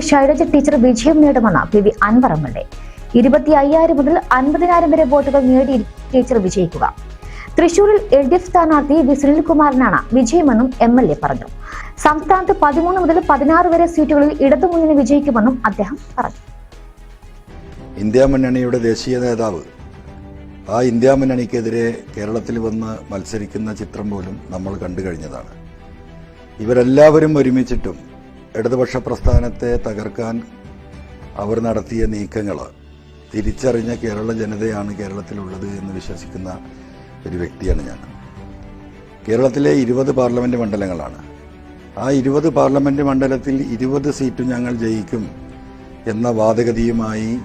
Shailaja teacher വിജയം നേടുമെന്ന് P V Anvar M L A. ഇരുപത്തി അയ്യായിരം മുതൽ അൻപതിനായിരം വരെ വോട്ടുകൾ നേടി ടീച്ചർ വിജയിക്കുക. തൃശൂരിൽ എൽ ഡി എഫ് സ്ഥാനാർത്ഥി വി സുനിൽകുമാറിനാണ് വിജയമെന്നും എം എൽ എ പറഞ്ഞു. സംസ്ഥാനത്ത് പതിമൂന്ന് മുതൽ പതിനാറ് വരെ സീറ്റുകളിൽ ഇടതുമുന്നണി വിജയിക്കുമെന്നും അദ്ദേഹം പറഞ്ഞു. ഇന്ത്യ മുന്നണിയുടെ ദേശീയ നേതാവ് ആ ഇന്ത്യ മുന്നണിക്കെതിരെ കേരളത്തിൽ വന്ന് മത്സരിക്കുന്ന ചിത്രം പോലും നമ്മൾ കണ്ടു കഴിഞ്ഞതാണ്. ഇവരെല്ലാവരും ഒരുമിച്ചിട്ടും ഇടതുപക്ഷ പ്രസ്ഥാനത്തെ തകർക്കാൻ അവർ നടത്തിയ നീക്കങ്ങൾ തിരിച്ചറിഞ്ഞ കേരള ജനതയാണ് കേരളത്തിലുള്ളത് എന്ന് വിശ്വസിക്കുന്ന ഒരു വ്യക്തിയാണ് ഞാൻ. കേരളത്തിലെ ഇരുപത് പാർലമെന്റ് മണ്ഡലങ്ങളാണ്. ആ ഇരുപത് പാർലമെന്റ് മണ്ഡലത്തിൽ ഇരുപത് സീറ്റും ഞങ്ങൾ ജയിക്കും എന്ന വാദഗതിയുമായി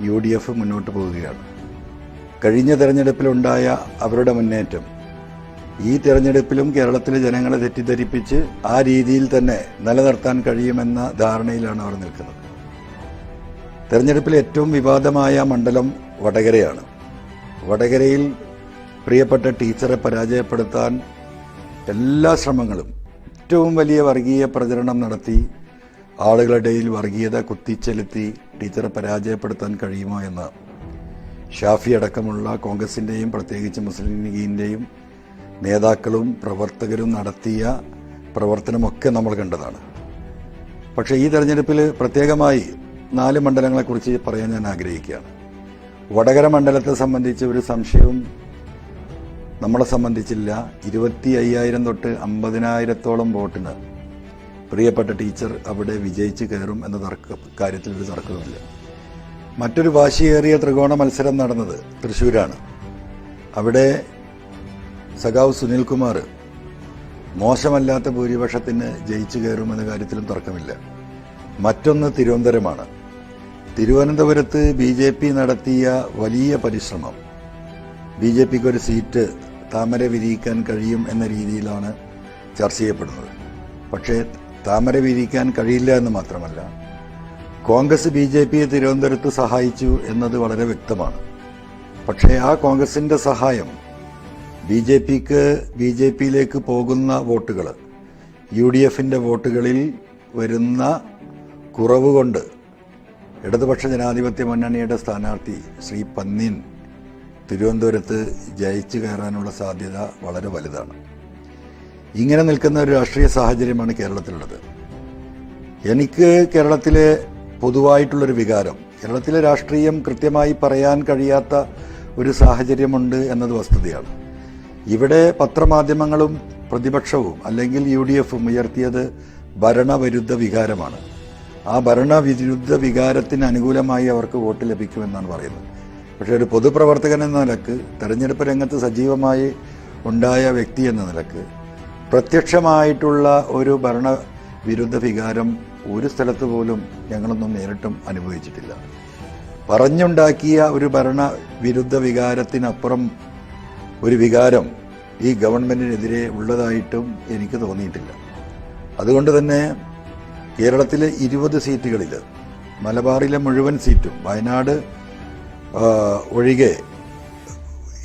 യു ഡി എഫ് മുന്നോട്ട് പോവുകയാണ്. കഴിഞ്ഞ തെരഞ്ഞെടുപ്പിലുണ്ടായ അവരുടെ മുന്നേറ്റം ഈ തെരഞ്ഞെടുപ്പിലും കേരളത്തിലെ ജനങ്ങളെ തെറ്റിദ്ധരിപ്പിച്ച് ആ രീതിയിൽ തന്നെ നിലനിർത്താൻ കഴിയുമെന്ന ധാരണയിലാണ് അവർ നിൽക്കുന്നത്. തെരഞ്ഞെടുപ്പിൽ ഏറ്റവും വിവാദമായ മണ്ഡലം വടകരയാണ്. വടകരയിൽ പ്രിയപ്പെട്ട ടീച്ചറെ പരാജയപ്പെടുത്താൻ എല്ലാ ശ്രമങ്ങളും ഏറ്റവും വലിയ വർഗീയ പ്രചരണം നടത്തി ആളുകളുടെയിൽ വർഗീയത കുത്തിച്ചെലുത്തി ടീച്ചറെ പരാജയപ്പെടുത്താൻ കഴിയുമോ എന്ന് ഷാഫി അടക്കമുള്ള കോൺഗ്രസിന്റെയും പ്രത്യേകിച്ച് മുസ്ലിം ലീഗിന്റെയും നേതാക്കളും പ്രവർത്തകരും നടത്തിയ പ്രവർത്തനമൊക്കെ നമ്മൾ കണ്ടതാണ്. പക്ഷേ ഈ തെരഞ്ഞെടുപ്പിൽ പ്രത്യേകമായി നാല് മണ്ഡലങ്ങളെക്കുറിച്ച് പറയാൻ ഞാൻ ആഗ്രഹിക്കുകയാണ്. വടകര മണ്ഡലത്തെ സംബന്ധിച്ച് ഒരു സംശയവും നമ്മളെ സംബന്ധിച്ചില്ല. ഇരുപത്തി അയ്യായിരം തൊട്ട് അമ്പതിനായിരത്തോളം വോട്ടിന് പ്രിയപ്പെട്ട ടീച്ചർ അവിടെ വിജയിച്ച് കയറും എന്ന തർക്ക കാര്യത്തിൽ ഒരു തർക്കമില്ല മറ്റൊരു വാശിയേറിയ ത്രികോണ മത്സരം നടന്നത് തൃശ്ശൂരാണ്. അവിടെ സഖാവ് സുനിൽകുമാർ മോശമല്ലാത്ത ഭൂരിപക്ഷത്തിന് ജയിച്ചു കയറുമെന്ന കാര്യത്തിലും തർക്കമില്ല. മറ്റൊന്ന് തിരുവനന്തപുരമാണ്. തിരുവനന്തപുരത്ത് ബി ജെ പി നടത്തിയ വലിയ പരിശ്രമം. ബി ജെ പിക്ക് ഒരു സീറ്റ് താമര വിരിയിക്കാൻ കഴിയും എന്ന രീതിയിലാണ് ചർച്ച ചെയ്യപ്പെടുന്നത്. പക്ഷേ താമര വിരിയിക്കാൻ കഴിയില്ല എന്ന് മാത്രമല്ല കോൺഗ്രസ് ബി ജെ പിയെ തിരുവനന്തപുരത്ത് സഹായിച്ചു എന്നത് വളരെ വ്യക്തമാണ്. പക്ഷേ ആ കോൺഗ്രസിന്റെ സഹായം ബി ജെ പിക്ക് ബി ജെ പിയിലേക്ക് പോകുന്ന വോട്ടുകൾ യു ഡി എഫിന്റെ വോട്ടുകളിൽ വരുന്ന കുറവ് കൊണ്ട് ഇടതുപക്ഷ ജനാധിപത്യ മുന്നണിയുടെ സ്ഥാനാർത്ഥി ശ്രീ പന്നീൻ തിരുവനന്തപുരത്ത് ജയിച്ചു കയറാനുള്ള സാധ്യത വളരെ വലുതാണ്. ഇങ്ങനെ നിൽക്കുന്ന ഒരു രാഷ്ട്രീയ സാഹചര്യമാണ് കേരളത്തിലുള്ളത്. എനിക്ക് കേരളത്തിലെ പൊതുവായിട്ടുള്ളൊരു വികാരം കേരളത്തിലെ രാഷ്ട്രീയം കൃത്യമായി പറയാൻ കഴിയാത്ത ഒരു സാഹചര്യമുണ്ട് എന്നത് വസ്തുതയാണ്. ഇവിടെ പത്രമാധ്യമങ്ങളും പ്രതിപക്ഷവും അല്ലെങ്കിൽ യു ഡി എഫും ഉയർത്തിയത് ഭരണവിരുദ്ധ വികാരമാണ്. ആ ഭരണവിരുദ്ധ വികാരത്തിന് അനുകൂലമായി അവർക്ക് വോട്ട് ലഭിക്കുമെന്നാണ് പറയുന്നത്. പക്ഷേ ഒരു പൊതുപ്രവർത്തകൻ എന്ന നിലയ്ക്ക് തെരഞ്ഞെടുപ്പ് രംഗത്ത് സജീവമായി ഉണ്ടായ വ്യക്തി എന്ന നിലയ്ക്ക് പ്രത്യക്ഷമായിട്ടുള്ള ഒരു ഭരണവിരുദ്ധ വികാരം ഒരു സ്ഥലത്ത് പോലും ഞങ്ങളൊന്നും നേരിട്ടും അനുഭവിച്ചിട്ടില്ല. പറഞ്ഞുണ്ടാക്കിയ ഒരു ഭരണവിരുദ്ധ വികാരത്തിനപ്പുറം ഒരു വികാരം ഈ ഗവൺമെന്റിനെതിരെ ഉള്ളതായിട്ടും എനിക്ക് തോന്നിയിട്ടില്ല. അതുകൊണ്ട് തന്നെ കേരളത്തിലെ ഇരുപത് സീറ്റുകളിൽ മലബാറിലെ മുഴുവൻ സീറ്റും വയനാട് ഒഴികെ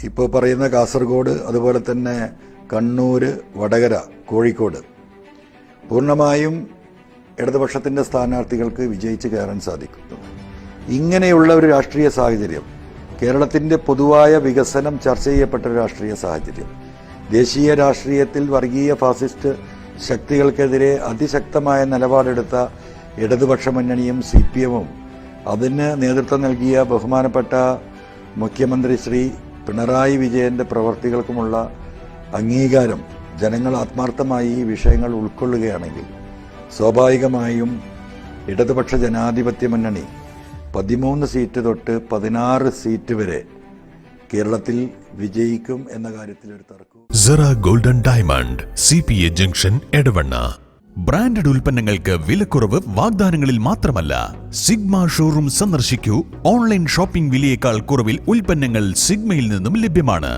ഇപ്പോൾ പറയുന്ന കാസർഗോഡ് അതുപോലെ തന്നെ കണ്ണൂർ വടകര കോഴിക്കോട് പൂർണമായും ഇടതുപക്ഷത്തിന്റെ സ്ഥാനാർത്ഥികൾക്ക് വിജയിച്ച് കയറാൻ സാധിക്കും. ഇങ്ങനെയുള്ള ഒരു രാഷ്ട്രീയ സാഹചര്യം കേരളത്തിന്റെ പൊതുവായ വികസനം ചർച്ച ചെയ്യപ്പെട്ട രാഷ്ട്രീയ സാഹചര്യം. ദേശീയ രാഷ്ട്രീയത്തിൽ വർഗീയ ഫാസിസ്റ്റ് ശക്തികൾക്കെതിരെ അതിശക്തമായ നിലപാടെടുത്ത ഇടതുപക്ഷ മുന്നണിയും സി പി എമ്മും അതിന് നേതൃത്വം നൽകിയ ബഹുമാനപ്പെട്ട മുഖ്യമന്ത്രി ശ്രീ പിണറായി വിജയന്റെ പ്രവർത്തികൾക്കുമുള്ള അംഗീകാരം ജനങ്ങൾ ആത്മാർത്ഥമായി ഈ വിഷയങ്ങൾ ഉൾക്കൊള്ളുകയാണെങ്കിൽ സ്വാഭാവികമായും ഇടതുപക്ഷ ജനാധിപത്യ മുന്നണി പതിമൂന്ന് സീറ്റ് തൊട്ട് പതിനാറ് സീറ്റ് വരെ കേരളത്തിൽ വിജയിക്കും എന്ന കാര്യത്തിൽ ഒരു തർക്കവും Sera golden diamond C P A junction Edavanna branded ഉൽപ്പന്നങ്ങൾക്ക് വിലക്കുറവ് വാഗ്ദാനങ്ങളിൽ മാത്രമല്ല സിഗ്മ ഷോറൂം സന്ദർശിക്കൂ. ഓൺലൈൻ ഷോപ്പിംഗ് വിലയേക്കാൾ കുറവിൽ ഉൽപ്പന്നങ്ങൾ സിഗ്മയിൽ നിന്നും ലഭ്യമാണ്.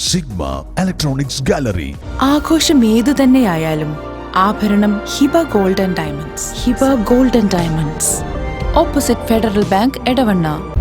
സിഗ്മ ഇലക്ട്രോണിക്സ് ഗാലറി ആഘോഷം ഏതു തന്നെയായാലും ആഭരണം Hiba golden diamonds Hiba golden diamonds opposite Federal Bank Edavanna.